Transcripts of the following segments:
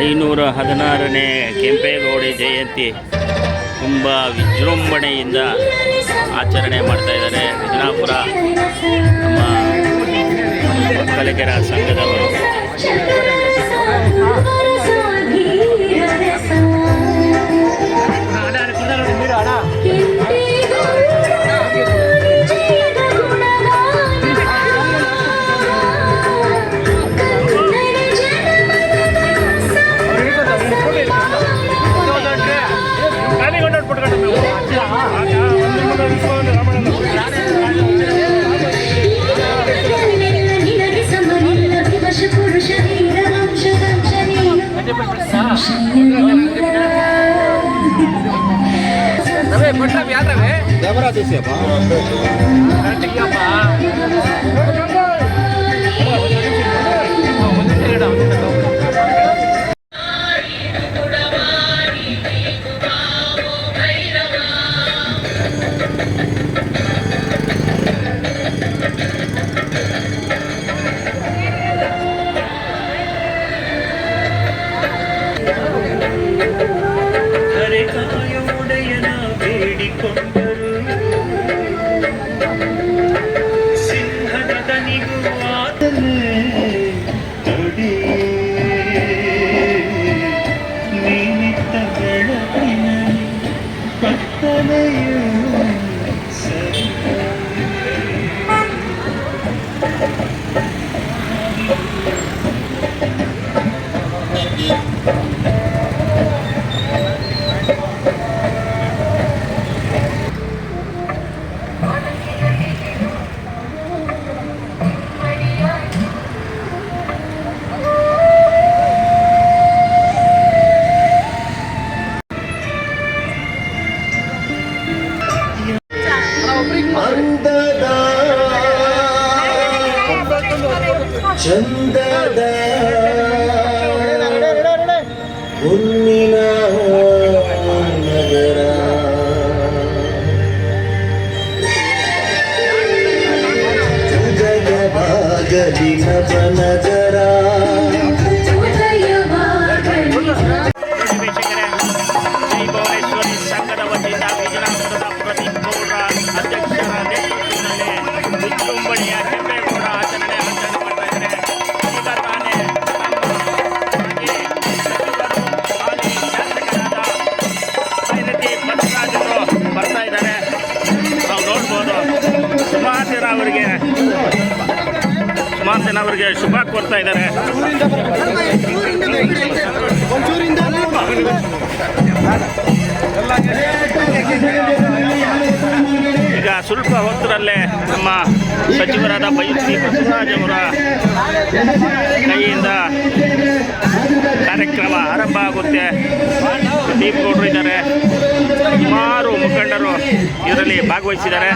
ಐನೂರ ಹದಿನಾರನೇ ಕೆಂಪೇಗೌಡಿ ಜಯಂತಿ. ತುಂಬ ವಿಜೃಂಭಣೆಯಿಂದ ಆಚರಣೆ ಮಾಡ್ತಾ ಇದ್ದಾರೆ. ವಿಜಯಪುರ ನಮ್ಮ ಒಕ್ಕಲಿಗರ ಸಂಘದವರು. 解放 উন্মিলা ಸುಮಾರು ಅವರಿಗೆ ಶುಭ ಕೋರ್ತಾ ಇದ್ದಾರೆ. ಈಗ ಸ್ವಲ್ಪ ಹೊತ್ತರಲ್ಲೇ ನಮ್ಮ ಸಚಿವರಾದ ಬೈರತಿ ಬಸವರಾಜ್ ಅವರ ಕೈಯಿಂದ ಕಾರ್ಯಕ್ರಮ ಆರಂಭ ಆಗುತ್ತೆ. ಪ್ರದೀಪ್ ಗೌಡರು ಇದ್ದಾರೆ. ಸುಮಾರು ಮುಖಂಡರು ಇದರಲ್ಲಿ ಭಾಗವಹಿಸಿದ್ದಾರೆ.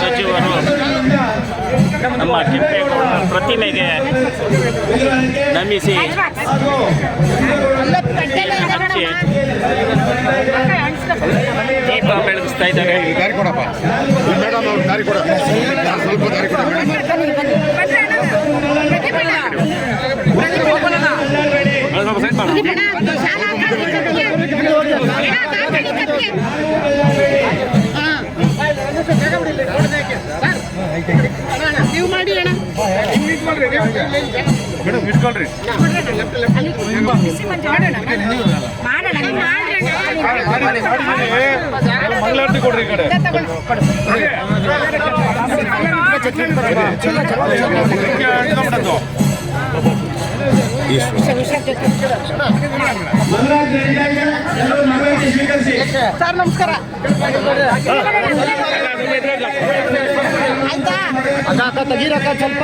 ಸಚಿವರು ನಮ್ಮ ಕೆಂಪೇಗೌಡ ಪ್ರತಿಮೆಗೆ ನಮಿಸಿ ದೀಪ ಬೆಳಗಿಸ್ತಾ ಇದ್ದಾರೆ. ದಾರಿ ಕೊಡಪ್ಪ. ಮೇಡಮ್ ಅವ್ರು ದಾರಿ ಕೊಡ. ಸ್ವಲ್ಪ ದಾರಿ ಕೊಡ. ಮೇಡಮ್ ನೀವು ಮೇಡಮ್ ಇಟ್ಕೊಳ್ರಿ. ಮಂಗಳಾರತಿ ಕೊಡ್ರಿ ಈ ಕಡೆ. ಸರ್ ನಮಸ್ಕಾರ. ಅಕ್ಕ ಅಕ್ಕ ತೆಗೀರಕ್ಕ ಸ್ವಲ್ಪ.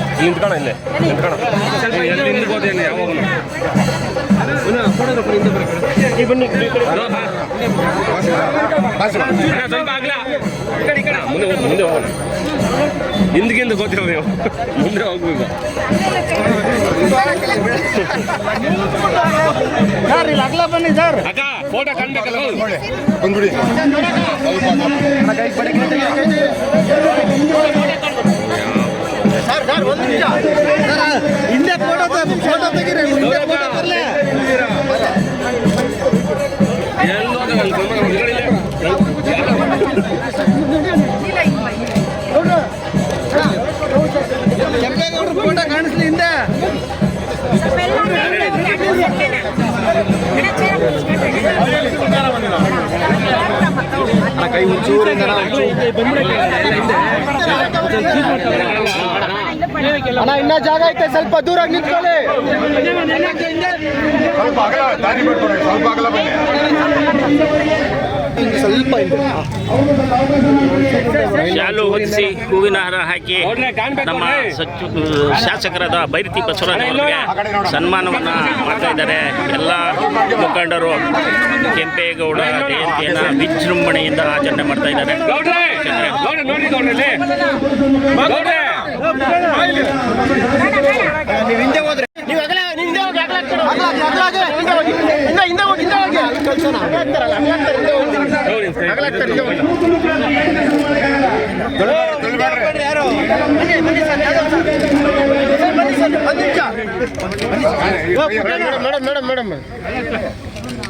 ನಿಂತ್ಕೋಣ ಇಲ್ಲೇ. ನಿಂತ್ಕೋಣ ಮುಂದೆ ಹೋಗ್- ಮುಂದೆ ಹೋಗೋಣ. ಹಿಂದ್ಗಿಂದ ಗೊತ್ತಿರೋ ನೀವು ಮುಂದೆ ಹೋಗ್ಬೇಕು ಸರ್ ಇಲ್ಲಿ ಅಗಲ ಬನ್ನಿ ಸರ್ ಅಕ್ಕ ಫೋಟೋ ಕಾಣ್ಬೇಕಲ್ಲ ಬಂದ್ಬಿಡಿ. ಸರ್ ಸರ್ ಒಂದು ನಿಮಿಷ ಸರ್ ಹಿಂದೆ ಫೋಟೋ ಫೋಟೋ ತೆಗೀರಿ ಹಿಂದೆ ಫೋಟೋ ಬರಲಿ ಕೆಂಪೇಗೌಡರು ಫೋಟೋ ಕಾಣಿಸ್ಲಿ ಹಿಂದೆ ಕೈ ಒಂಚೂರು ಅಣ್ಣ ಇನ್ನ ಜಾಗ ಐತೆ ಸ್ವಲ್ಪ ದೂರ ನಿಂತ್ಕೊಳ್ಳಿ. ಸ್ವಲ್ಪ ಅಗಲ ದಾರಿ ಬಿಟ್ಕೊಡಿ ಸ್ವಲ್ಪ ಅಗಲ ಬನ್ನಿ. ಸ್ವಲ್ಪ ಶಾಲು ಹೊದಿಸಿ ಹೂವಿನ ಹಾರ ಹಾಕಿ ನಮ್ಮ ಸಚಿವ ಶಾಸಕರಾದ ಬೈರತಿ ಬಸವರಾಜ್ ಅವರಿಗೆ ಸನ್ಮಾನವನ್ನ ಮಾಡ್ತಾ ಇದ್ದಾರೆ. ಎಲ್ಲ ಮುಖಂಡರು ಕೆಂಪೇಗೌಡ ಜಯಂತಿಯನ್ನ ವಿಜೃಂಭಣೆಯಿಂದ ಆಚರಣೆ ಮಾಡ್ತಾ ಇದ್ದಾರೆ. ನೀವು ಹಿಂದೆ ಹೋದ್ರೆ ನೀವು ಅಗಲ ನೀವು ಹಿಂದೆ ಹೋಗಿ ಅಗಲ ಹಿಂದೆ ಹೋಗಿ ಹಿಂದೆ ಹಿಂದೆ ಹೋಗಿ ಹಿಂದೆ ಹೋಗಿ ಅಲ್ಲಿ ಕಳ್ಸೋಣ ಅಗಲ ಆಗ್ತಾರಲ್ಲ, ಅಗಲ ಆಗ್ತಾರೆ, ಹಿಂದೆ ಹೋಗಿ ಅಗಲ ಹಿಂದೆ ಹೋಗಿ ಯಾರು ಬನ್ನಿ? ಸರ್, ಬನ್ನಿ ಸರ್ ಒಂದು ನಿಮಿಷ ಮೇಡಮ್ ಮೇಡಮ್ ಮೇಡಮ್ ಮೇಡಮ್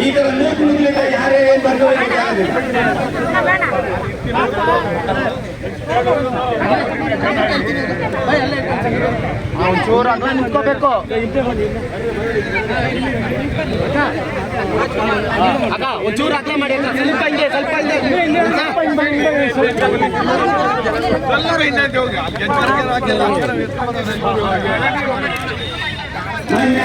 ಈಗ ಮೂರು ಯಾರೇ ಏನ್ ಬರ್ಬೋದು ಒಂಚೂರು ಅಂದ್ರೆ ನಿಂತ್ಕೋಬೇಕು ಅಕ್ಕ ಒಂಚೂರು ಅಗಲ ಮಾಡಿ ಸ್ವಲ್ಪ ಹಿಂಗೆ. ಸ್ವಲ್ಪ ಸ್ವಲ್ಪ ಮಾನ್ಯ.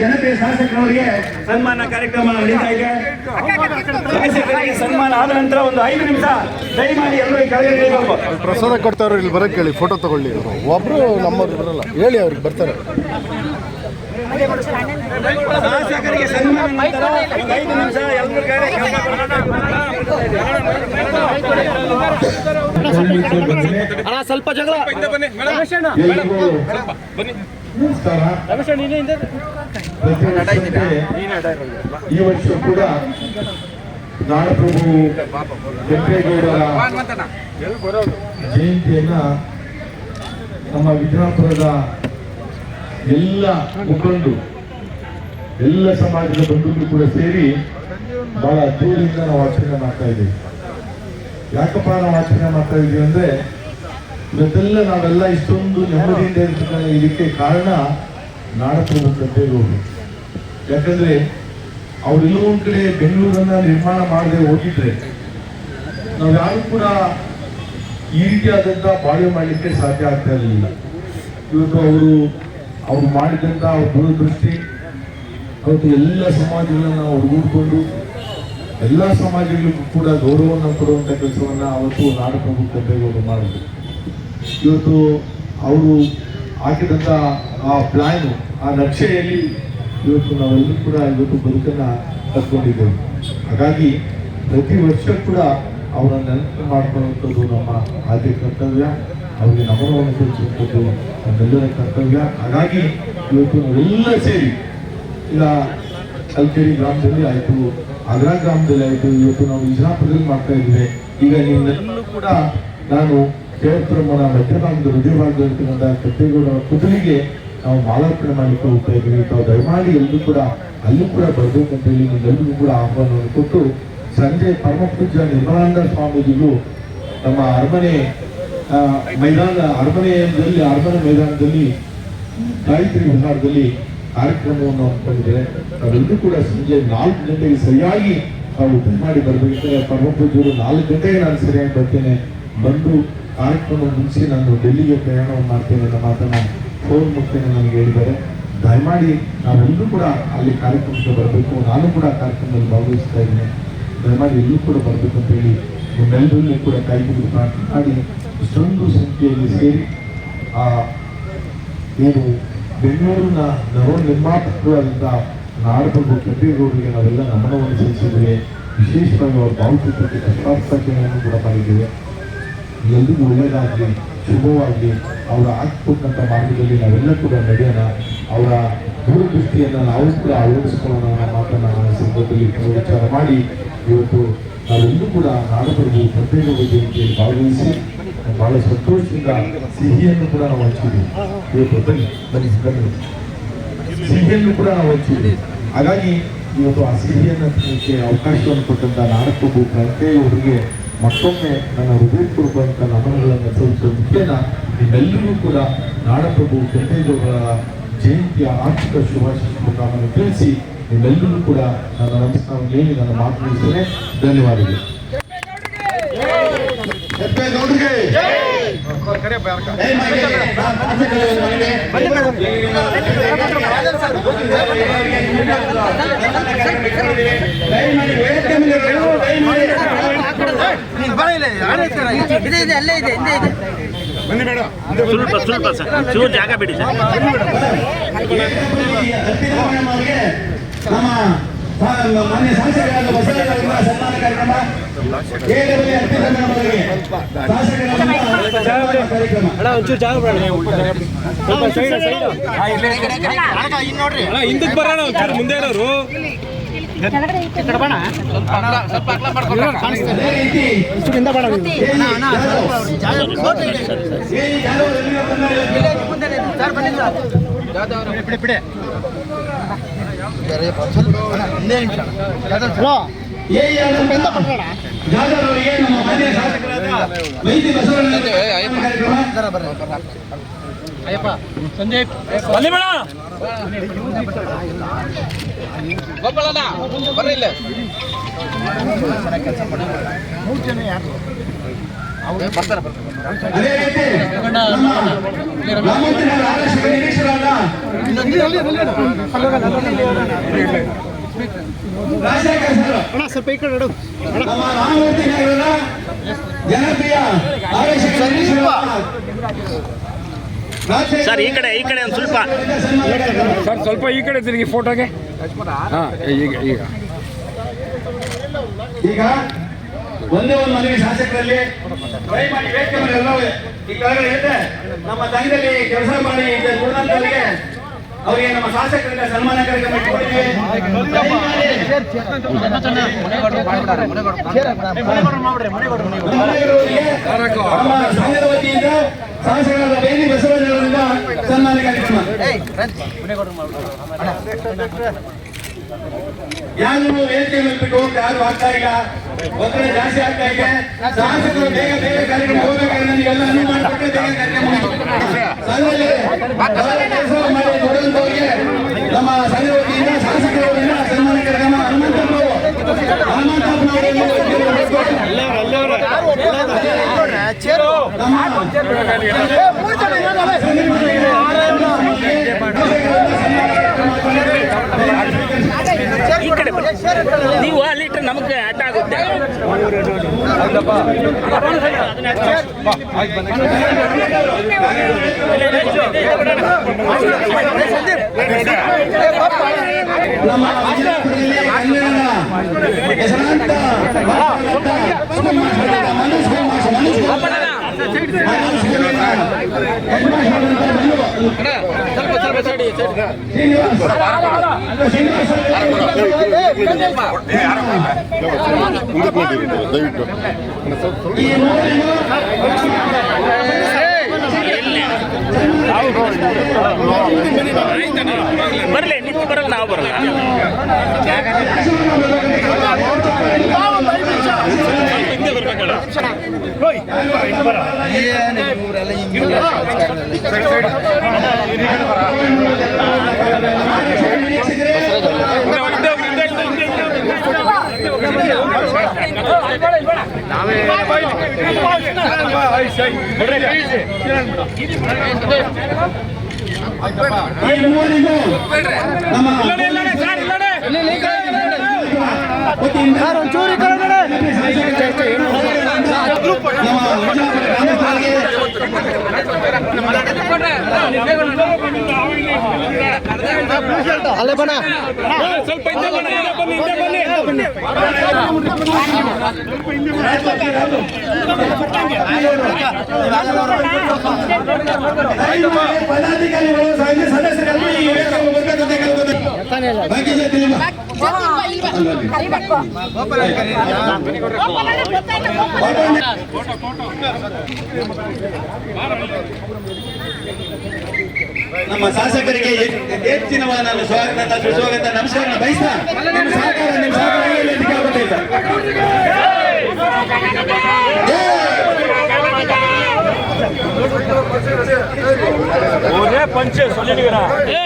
ಜನತೆ ಶಾಸಕರವರಿಗೆ ಸನ್ಮಾನ ಕಾರ್ಯಕ್ರಮ ನಡೀತಾ ಇದೆ. ಶಾಸಕರಿಗೆ ಸನ್ಮಾನ ಆದ ನಂತರ ಒಂದು ಐದು ನಿಮಿಷ ದಯಮಾಡಿ ಎಲ್ಲರೂ. ಪ್ರಸಾದ ಕೊಡ್ತಾರೆ ಇಲ್ಲಿ ಬರಕ್ಕೆ ಹೇಳಿ ಫೋಟೋ ತಗೊಳ್ಳಿ ಒಬ್ರು ನಮ್ಮವ್ರು ಬರಲ್ಲ ಹೇಳಿ ಅವ್ರಿಗೆ ಬರ್ತಾರೆ. ಶಾಸಕರಿಗೆ ಸನ್ಮಾನ ನಂತರ ಒಂದು ಐದು ನಿಮಿಷ ಎಲ್ಲರೂ ಸ್ವಲ್ಪ ಜಗಳ. ಈ ವರ್ಷ ಕೂಡ ನಾಡಪ್ರಭು ಕೆಂಪೇಗೌಡರ ಜಯಂತಿಯನ್ನ ನಮ್ಮ ವಿಜಯಪುರದ ಎಲ್ಲ ಮುಖಂಡರು ಎಲ್ಲ ಸಮಾಜದ ಬಂಧುಗಳು ಕೂಡ ಸೇರಿ ಬಹಳ ಅದ್ದೂರಿಯಿಂದ ನಾವು ಆಚರಣೆ ಮಾಡ್ತಾ ಇದ್ದೀವಿ. ಯಾಕಪ್ಪ ನಾವು ಆಚರಣೆ ಮಾಡ್ತಾ ಇದ್ದೀವಿ ಅಂದ್ರೆ ಇವತ್ತೆಲ್ಲ ನಾವೆಲ್ಲ ಇಷ್ಟೊಂದು ನೆಮ್ಮದಿಯಿಂದ ಇರ್ತಕ್ಕಂಥ ಇದಕ್ಕೆ ಕಾರಣ ನಾಡಪ್ರಭು ಕೆಂಪೇಗೌಡರು ಯಾಕಂದ್ರೆ ಅವರೆಲ್ಲೋ ಒಂದ್ ಕಡೆ ಬೆಂಗಳೂರನ್ನ ನಿರ್ಮಾಣ ಮಾಡದೆ ಹೋಗಿದ್ರೆ ನಾವು ಯಾರು ಕೂಡ ಈ ರೀತಿಯಾದಂತ ಬಾಳ್ವೆ ಮಾಡಲಿಕ್ಕೆ ಸಾಧ್ಯ ಆಗ್ತಾ ಇರಲಿಲ್ಲ. ಇವತ್ತು ಅವರು ಅವ್ರು ಮಾಡಿದಂತ ಅವ್ರ ದೂರದೃಷ್ಟಿ, ಅವತ್ತು ಎಲ್ಲ ಸಮಾಜಗಳನ್ನ ಒಡಗೂಡಿಕೊಂಡು ಎಲ್ಲ ಸಮಾಜಗಳಿಗೂ ಕೂಡ ಗೌರವವನ್ನು ಕೊಡುವಂಥ ಕೆಲಸವನ್ನ ಅವತ್ತು ನಾಡಪ್ರಭು ಕೆಂಪೇಗೌಡರು ಮಾಡಿದ್ರು. ಇವತ್ತು ಅವರು ಹಾಕಿದಂಥ ಆ ಪ್ಲಾನ್ ಆ ನಕ್ಷೆಯಲ್ಲಿ ಇವತ್ತು ನಾವೆಲ್ಲರೂ ಕೂಡ ಇವತ್ತು ಬದುಕನ್ನ ಕಟ್ಕೊಂಡಿದ್ದೇವೆ. ಹಾಗಾಗಿ ಪ್ರತಿ ವರ್ಷ ಕೂಡ ಅವರ ನೆನಪು ಮಾಡ್ಕೊಳ್ಳುವಂಥದ್ದು ನಮ್ಮ ಆದ್ಯ ಕರ್ತವ್ಯ. ಅವರಿಗೆ ನಮನವನ್ನು ತಿಳಿಸುವಂಥದ್ದು ನಮ್ಮೆಲ್ಲರ ಕರ್ತವ್ಯ ಹಾಗಾಗಿ ಇವತ್ತು ನಾವೆಲ್ಲ ಸೇರಿ, ಈಗ ಕಲ್ಕೇರಿ ಗ್ರಾಮದಲ್ಲಿ ಆಯಿತು ಆಗ್ರಾ ಗ್ರಾಮದಲ್ಲಿ ಆಯಿತು, ಇವತ್ತು ನಾವು ವಿಜಯಾಪುರದಲ್ಲಿ ಮಾಡ್ತಾ ಇದ್ದೀವಿ. ಈಗ ನಿನ್ನೆಲ್ಲೂ ಕೂಡ ನಾನು ಕೇವತ್ರಮ್ಮನ ಮಧ್ಯಭಾಗದ ಹೃದಯ ಭಾಗದಲ್ಲಿರ್ತಕ್ಕಂಥ ಕಪ್ಪೇಗೌಡರ ಪುತ್ರಿಗೆ ನಾವು ಮಾಲಾರ್ಪಣೆ ಮಾಡಲಿಕ್ಕೆ ಹೋಗ್ತಾ ಇದ್ದೀವಿ. ತಾವು ದಯಮಾಡಿ ಎಲ್ಲರೂ ಕೂಡ, ಅಲ್ಲೂ ಕೂಡ ಬರಬೇಕಂತ ಹೇಳಿ ನಿಮ್ಮೆಲ್ಲರಿಗೂ ಕೂಡ ಆಹ್ವಾನವನ್ನು ಕೊಟ್ಟು, ಸಂಜೆ ಪರಮಪೂಜ್ಯ ನಿರ್ಮಲಾನಂದ ಸ್ವಾಮೀಜಿಗೂ ನಮ್ಮ ಅರಮನೆ ಮೈದಾನ ಅರಮನೆಯಲ್ಲಿ ಅರಮನೆ ಮೈದಾನದಲ್ಲಿ, ಗಾಯತ್ರಿ ವಿಹಾರದಲ್ಲಿ ಕಾರ್ಯಕ್ರಮವನ್ನು ಹಮ್ಮಿಕೊಂಡಿದ್ದಾರೆ. ನಾವೆಲ್ಲರೂ ಕೂಡ ಸಂಜೆ ನಾಲ್ಕು ಗಂಟೆಗೆ ಸರಿಯಾಗಿ ನಾವು ಮಾಡಿ ಬರಬೇಕಂದ್ರೆ ಪರಮಪೂಜರು ನಾಲ್ಕು ಗಂಟೆಗೆ ನಾನು ಸರಿಯಾಗಿ ಬರ್ತೇನೆ. ಬಂದು ಕಾರ್ಯಕ್ರಮ ಮುಗಿಸಿ ನಾನು ಡೆಲ್ಲಿಗೆ ಪ್ರಯಾಣವನ್ನು ಮಾಡ್ತೇನೆ ಅನ್ನೋ ಮಾತನ್ನು ಫೋನ್ ಮುಖೇನ ನನಗೆ ಹೇಳಿದ್ದಾರೆ. ದಯಮಾಡಿ ನಾವೆಲ್ಲರೂ ಕೂಡ ಅಲ್ಲಿ ಕಾರ್ಯಕ್ರಮಕ್ಕೆ ಬರಬೇಕು. ನಾನು ಕೂಡ ಕಾರ್ಯಕ್ರಮದಲ್ಲಿ ಭಾಗವಹಿಸ್ತಾ ಇದ್ದೀನಿ. ದಯಮಾಡಿ ಎಲ್ಲರೂ ಕೂಡ ಬರಬೇಕು ಅಂತ ಹೇಳಿ ನಿಮ್ಮೆಲ್ಲರಲ್ಲೂ ಕೂಡ ಕೈ ಮುಗಿದು ಮಾಡಿ ಇಷ್ಟೊಂದು ಸಂಖ್ಯೆಯಲ್ಲಿ ಸೇರಿ, ಆ, ಏನು ಬೆಂಗಳೂರಿನ ನವ ನಿರ್ಮಾಪಕರಾದಂಥ ನಾಡಪ್ರಭು ಕೆಂಪೇಗೌಡರಿಗೆ ನಾವೆಲ್ಲ ನಮನವನ್ನು ಸಲ್ಲಿಸಿದ್ದೇವೆ. ವಿಶೇಷವಾಗಿ ಅವರ ಭಾವಚಿತ್ರಕ್ಕೆ ಪುಷ್ಪಾರ್ಪಣೆಯನ್ನು ಕೂಡ ಮಾಡಿದ್ದೇವೆ. ಎಲ್ರಿಗೂ ಒಳ್ಳೆಯದಾಗಲಿ, ಶುಭವಾಗಲಿ, ಅವರ ಹಾಕಿಕೊಟ್ಟಂಥ ಮಾರ್ಗದಲ್ಲಿ ನಾವೆಲ್ಲ ಕೂಡ ನಡೆಯೋಣ. ಅವರ ದೂರದೃಷ್ಟಿಯನ್ನು ನಾವು ಕೂಡ ಅಳವಡಿಸಿಕೊಳ್ಳೋಣ ಅನ್ನೋ ಮಾತನ್ನು ಸಂದರ್ಭದಲ್ಲಿ ವಿಚಾರ ಮಾಡಿ, ಇವತ್ತು ನಾವೆಲ್ಲರೂ ಕೂಡ ನಾಡಪ್ರಭು ಕೆಂಪೇಗೌಡ ಜಯಂತಿಯಲ್ಲಿ ಭಾಗವಹಿಸಿ ಬಹಳ ಸಂತೋಷದಿಂದ ಸಿಹಿಯನ್ನು ಕೂಡ ನಾವು ಹಂಚಿದ್ದೀವಿ ಬನ್ನಿ ಬನ್ನಿ ಬನ್ನಿ. ಸಿಹಿಯನ್ನು ಕೂಡ ನಾವು ಹಂಚಿದ್ದೀವಿ ಹಾಗಾಗಿ ಇವತ್ತು ಆ ಸಿಹಿಯನ್ನು ತಿನ್ನೋಕ್ಕೆ ಅವಕಾಶವನ್ನು ಕೊಟ್ಟಂತ ನಾಡಪ್ರಭು ಕೆಂಪೇಗೌಡರಿಗೆ ಮತ್ತೊಮ್ಮೆ ನನ್ನ ಹೃದಯಪೂರ್ವಕ ನಮನಗಳನ್ನು ಸಲ್ಲಿಸುವ ಮುಖೇನ ನಿಮ್ಮೆಲ್ಲರಿಗೂ ಕೂಡ ನಾಡಪ್ರಭು ಕೆಂಪೇಗೌಡರ ಜಯಂತಿಯ ಆರ್ಥಿಕ ಶುಭಾಶಯವನ್ನು ತಿಳಿಸಿ ನಿಮ್ಮೆಲ್ಲರಿಗೂ ಕೂಡ ನನ್ನ ನಮಸ್ಕಾರ ಹೇಳಿ ನನ್ನ ಮಾತು ಮುಗಿಸ್ತೇನೆ ಧನ್ಯವಾದಗಳು. ಕೆಂಪೇಗೌಡರಿಗೆ ದಯಮಾಡಿ ವೇದಿಕೆ ಮೇಲೆ ಬರಲು ದಯಮಾಡಿ ಇದೆ ಇದೆ ಅಲ್ಲೇ ಇದೆ ಹಿಂದೆ ಇದೆ ಬನ್ನಿ ಬೇಡ ಸ್ವಲ್ಪ ಸ್ವಲ್ಪ ಸರ್ ಚೂರು ಜಾಗ ಬಿಡಿ ಸರ್ ಅತ್ತಿರಮಣ ಅವರಿಗೆ ನಮ್ಮ ಸಾ- ಮಾನ್ಯ ಶಾಸಕರಾದ ಬಸವರಾಜ ಸನ್ಮಾನ ಕಾರ್ಯಕ್ರಮ ಏಳರಲ್ಲಿ ಕಾರ್ಯಕ್ರಮ ಹಿಂದಕ್ಕೆ ಬರೋಣ ಒಂಚೂರು ಮುಂದೆ ಇರೋರು ಅದೇ ಬಂದ ಮುಂದೆ ಸರ್ ಬನ್ನಿ ಬಿಡಿ ಏನಿ ಜಾಧವ್ ಅವರಿಗೆ ನಮ್ಮ ಅದೇ ರೀತಿ ನಿರೀಕ್ಷರಾದ ಸರ್. ಸ್ವಲ್ಪ ಈ ಕಡೆ ಜನಪ್ರಿಯ ಆರಕ್ಷಕ ಸರ್ ಈ ಕಡೆ ಈ ಕಡೆ ಒಂದು ಸ್ವಲ್ಪ. ಸರ್ ಸ್ವಲ್ಪ ಈ ಕಡೆ ತಿರುಗಿ ಫೋಟೋಗೆ. ಹಾಂ ಈಗ ಈಗ. ಈಗ ಒಂದೇ ಒಂದು ಮನವಿ ಶಾಸಕರಲ್ಲಿ ದಯಮಾಡಿ ವೇದಿಕೆ ಎಲ್ಲವೂ ಈ ಕೆಳಗಡೆ ಇದೆ ನಮ್ಮ ಸಂಘದಲ್ಲಿ ಕೆಲಸ ಮಾಡಿ ಕುಡಿದಂತವರಿಗೆ ಅವರಿಗೆ ನಮ್ಮ ಶಾಸಕರಿಂದ ಸನ್ಮಾನ ಕಾರ್ಯಕ್ರಮ ನಮ್ಮನೆಯವರಿಗೆ ನಮ್ಮ ಸಂಘದ ವತಿಯಿಂದ ಶಾಸಕರಾದ ಬೇಲಿ ಅವರಿಂದ ಸನ್ಮಾನ ಕಾರ್ಯಕ್ರಮ ಯಾರು ವೇದಿಕೆ ಮೇಲೆ ಬಿಟ್ಟು ಹೋಗ್ತಾ ಯಾರು ಆಗ್ತಾ ಇಲ್ಲ? ಒತ್ತಡ ಜಾಸ್ತಿ ಆಗ್ತಾ ಇದೆ. ಶಾಸಕರು ಬೇಗ ಬೇಗ ಕಾರ್ಯಕ್ರಮ ಹೋಗ್ಬೇಕಾದ್ರೆ ನೀವೆಲ್ಲ ಅನುವು ಮಾಡಿಕೊಟ್ಟರೆ ಬೇಗ ಕಾರ್ಯಕ್ರಮ ಮಾಡಿ ಕೊಡುವಂತವರಿಗೆ ನಮ್ಮ ಸಂಘದ ವತಿಯಿಂದ ಶಾಸಕರ ವತಿಯಿಂದ ಸನ್ಮಾನ ಕಾರ್ಯಕ್ರಮ ಹನುಮಂತಪ್ಪನವರು ಹನುಮಂತಪ್ಪನವರು ನಮ್ಮ ನೀವು ಅಲ್ಲಿಟ್ಟರೆ ನಮಗೆ ಅಡ್ಡ ಆಗುತ್ತೆ. ನಮ್ಮ ದಯವಿಟ್ಟು ಬರಲಿ ನಿಂತು ಬರಲ್ಲ ನಾವು ಬರಲ್ಲ ನಮ್ಮ ವತಿಯಿಂದ ನಮ್ಮ ವಿಜಯಪುರ ಗ್ರಾಮಸ್ಥರಿಗೆ ಅಲ್ಲೇ ಬಣ್ಣ ದಯಮಾಡಿ ಪದಾಧಿಕಾರಿಗಳು ಸಂಘ ಸದಸ್ಯರೆಲ್ಲರೂ ಈ ವೇದಿಕೆಗೆ ಬರ್ಬೇಕಂತ ಕೇಳ್ಕೊತೀನಿ. ಬಾಕಿ ಜೊತೆ ನಿಮ್ಮ ನಮ್ಮ ಶಾಸಕರಿಗೆ ಹೆಚ್ಚಿನ ನಾನು ಸ್ವಾಗತ ಸುಸ್ವಾಗತ ನಮಸ್ಕಾರ ಬಯಸ್ತಾ ನಿಮ್ಮ ಸಹಕಾರ ನಿಮ್ಮ ಸಹಕಾರ ಹೇಳಿ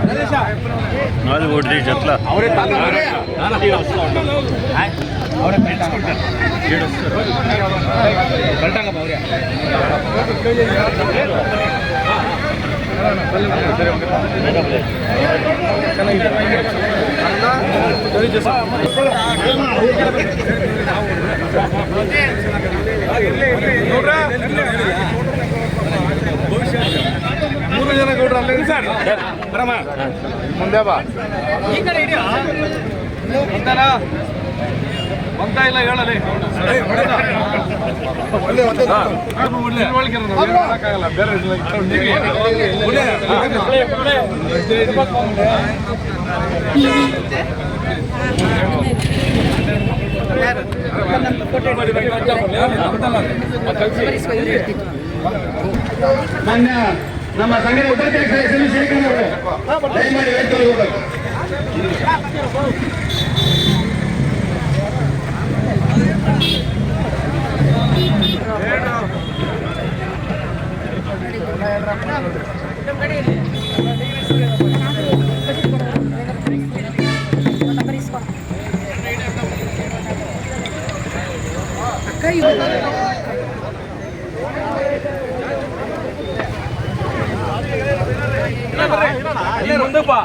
ಇಲ್ಲೇ ಇದೆ ಅದು ನೋಡ್ರಿ ಜನ ಗೌಡ್ರು ಅಲ್ಲೇ ಸರ್ ಮುಂದೆ ಬಾ. ಬಂತಾನ ಬಂತ ಇಲ್ಲ ಹೇಳಲಿ. ಬೇರೆ ಮಾನ್ಯ ನಮ್ಮ ಸಂಘದ ಉಪಾಧ್ಯಕ್ಷ ಎಸ್ ಎಂ ಶೇಖರ್ ಅವರು. ವೇದಿಕೆಗೆ ಹೋಗ್ಬೇಕು.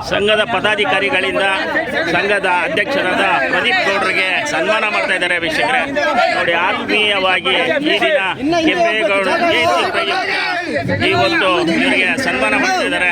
ಸಂಘದ ಪದಾಧಿಕಾರಿಗಳಿಂದ ಸಂಘದ ಅಧ್ಯಕ್ಷರಾದ ಪ್ರದೀಪ್ ಗೌಡ್ರಿಗೆ ಸನ್ಮಾನ ಮಾಡ್ತಾ ಇದ್ದಾರೆ ವೀಕ್ಷಕರೇ. ನೋಡಿ, ಆತ್ಮೀಯವಾಗಿ ಈ ದಿನ ಈ ಒಂದು ಇವರಿಗೆ ಸನ್ಮಾನ ಮಾಡ್ತಾ ಇದ್ದಾರೆ.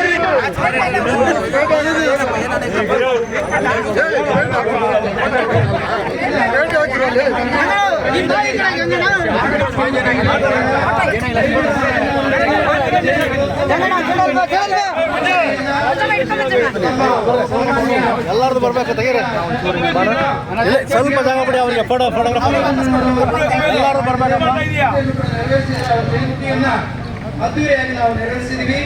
ಎಲ್ಲಾರ್ದು ಬರ್ಬೇಕು ತೆಗೀರಿ. ಸ್ವಲ್ಪ ಜಾಗ ಬಿಡಿ ಅವ್ರಿಗೆ ಫೋಟೋ ಫೋಟೋಗ್ರಾಫರ್ ಎಲ್ಲಾರು ಬರ್ಬೇಕು. ಅದ್ದೂರಿಯಾಗಿ ನಾವು ನೆರವೇರಿಸಿದೀವಿ.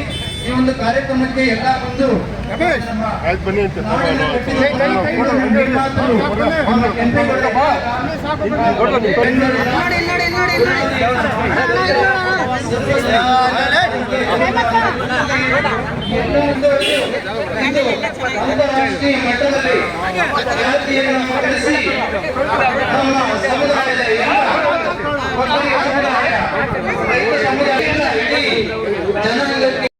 ಈ ಒಂದು ಕಾರ್ಯಕ್ರಮಕ್ಕೆ ಎಲ್ಲ ಬಂದು ಅಂತಾರಾಷ್ಟ್ರೀಯ ಮಟ್ಟದಲ್ಲಿ ಜಾತಿಯನ್ನು ಬೆಳೆಸಿ ನಮ್ಮ ಸಮುದಾಯದ ಎಲ್ಲ ಸಮುದಾಯ ಇಡೀ ಜನಾಂಗಕ್ಕೆ